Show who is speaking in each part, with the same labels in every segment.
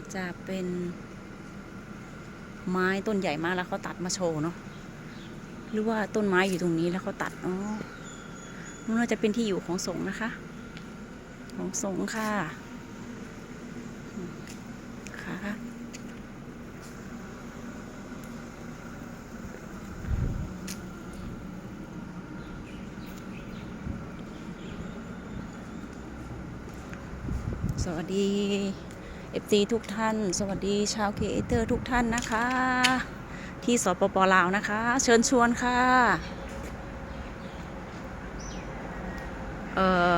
Speaker 1: จจะเป็นไม้ต้นใหญ่มากแล้วเขาตัดมาโชว์เนาะหรือว่าต้นไม้อยู่ตรงนี้แล้วเขาตัดอ๋อนู่นน่าจะเป็นที่อยู่ของสงนะคะ ของสงค่ะค่ะสวัสดี FT ทุกท่าน สวัสดีชาวเคเตอร์ทุกท่านนะคะ ที่สปปลาวนะคะ เชิญชวนค่ะ เอ่อ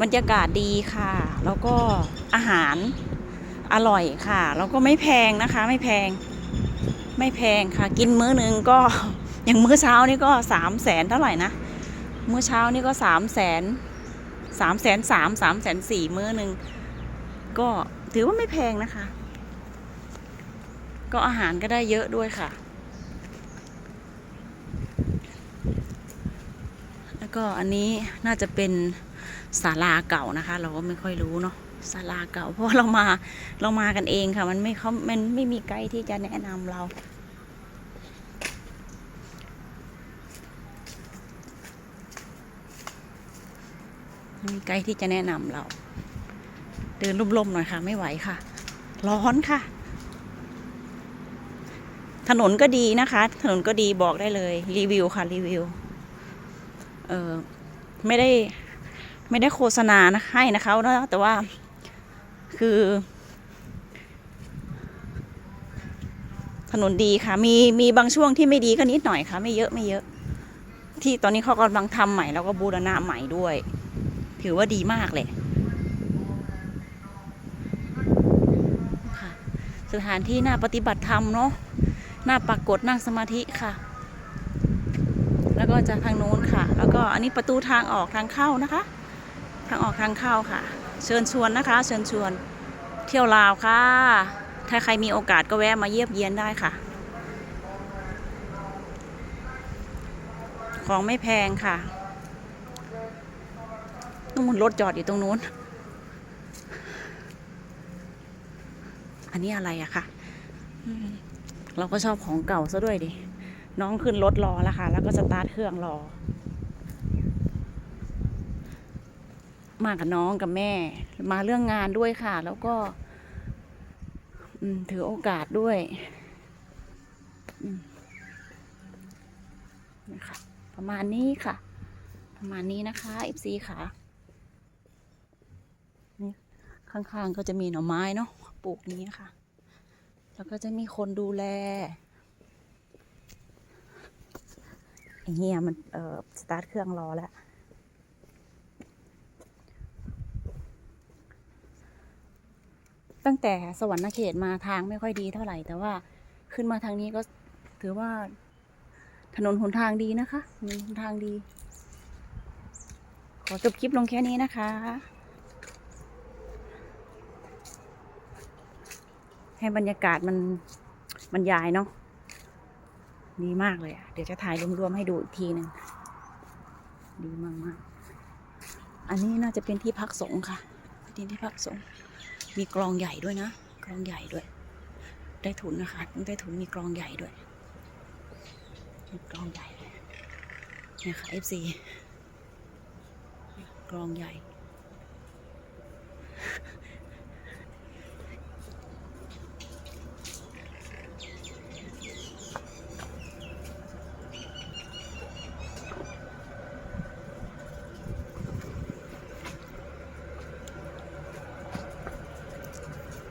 Speaker 1: บรรยากาศดีค่ะ แล้วก็อาหารอร่อยค่ะ แล้วก็ไม่แพงนะคะ ไม่แพง ไม่แพงค่ะ กินมื้อหนึ่งก็อย่างมื้อเช้านี่ก็สามแสนเท่าไหร่นะ มื้อเช้านี่ก็สามแสนสามแสนสามสามแสนสี่มื้อหนึ่ง ก็ถือว่าไม่แพงนะคะ ก็อาหารก็ได้เยอะด้วยค่ะ แล้วก็อันนี้น่าจะเป็นศาลาเก่านะคะ เราก็ไม่ค่อยรู้เนาะศาลาเก่า เพราะเรามาเรามากันเองค่ะ มันไม่เขามันไม่มีไกด์ที่จะแนะนำเรามีไกด์ที่จะแนะนำเรา เดินลุ่มๆหน่อยค่ะ ไม่ไหวค่ะ ร้อนค่ะ ถนนก็ดีนะคะ ถนนก็ดีบอกได้เลย รีวิวค่ะ รีวิว เออไม่ได้ไม่ได้โฆษณานะให้นะคะนะแต่ว่าคือ ถนนดีค่ะ มีมีบางช่วงที่ไม่ดีก็นิดหน่อยค่ะ ไม่เยอะไม่เยอะ ที่ตอนนี้เขากำลังทำใหม่แล้วก็บูรณะใหม่ด้วย ถือว่าดีมากเลยค่ะ สถานที่น่าปฏิบัติธรรมเนาะน่าปรากฏนั่งสมาธิค่ะ แล้วก็จะทางโน้นค่ะ แล้วก็อันนี้ประตูทางออกทางเข้านะคะ ทางออกทางเข้าค่ะ เชิญชวนนะคะ เชิญชวนเที่ยวลาวค่ะ ถ้าใครมีโอกาสก็แวะมาเยี่ยมเยียนได้ค่ะ ของไม่แพงค่ะนู่นรถจอดอยู่ตรงนู้น อันนี้อะไรอะคะเราก็ชอบของเก่าซะด้วยดิ น้องขึ้นรถรอแล้วค่ะ แล้วก็สตาร์ทเครื่องรอ มากับน้องกับแม่ มาเรื่องงานด้วยค่ะ แล้วก็ถือโอกาสด้วยนะคะประมาณนี้ค่ะ ประมาณนี้นะคะ FC ค่ะ ข้างๆก็จะมีหน่อไม้เนาะ ปลูกนี้ค่ะ แล้วก็จะมีคนดูแลไอ้เฮียมันเอ่อสตาร์ทเครื่องรอแล้วตั้งแต่สวรรค์เขตมาทางไม่ค่อยดีเท่าไหร่ แต่ว่าขึ้นมาทางนี้ก็ถือว่า ถนนหนทางดีนะคะถนนหนทางดี ขอจบคลิปลงแค่นี้นะคะ ให้บรรยากาศมันมันยายเนาะดีมากเลยอะเดี๋ยวจะถ่ายรวมๆให้ดูอีกทีหนึ่งดีมากมากๆอันนี้น่าจะเป็นที่พักสงฆ์ค่ะที่ที่พักสงฆ์มีกลองใหญ่ด้วยนะกลองใหญ่ด้วย ได้ทุนนะคะต้องได้ทุนมีกลองใหญ่ด้วยมีกลองใหญ่เนี่ยค่ะ FC กลองใหญ่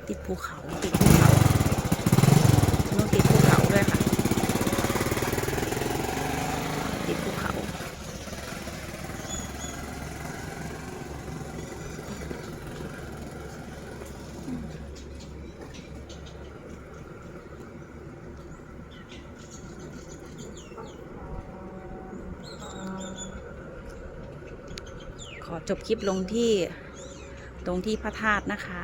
Speaker 1: ติดภูเขาติดภูเขาถนนติดภูเขาด้วยค่ะ ติดภูเขา ขอจบคลิปลงที่ตรงที่พระธาตุนะคะ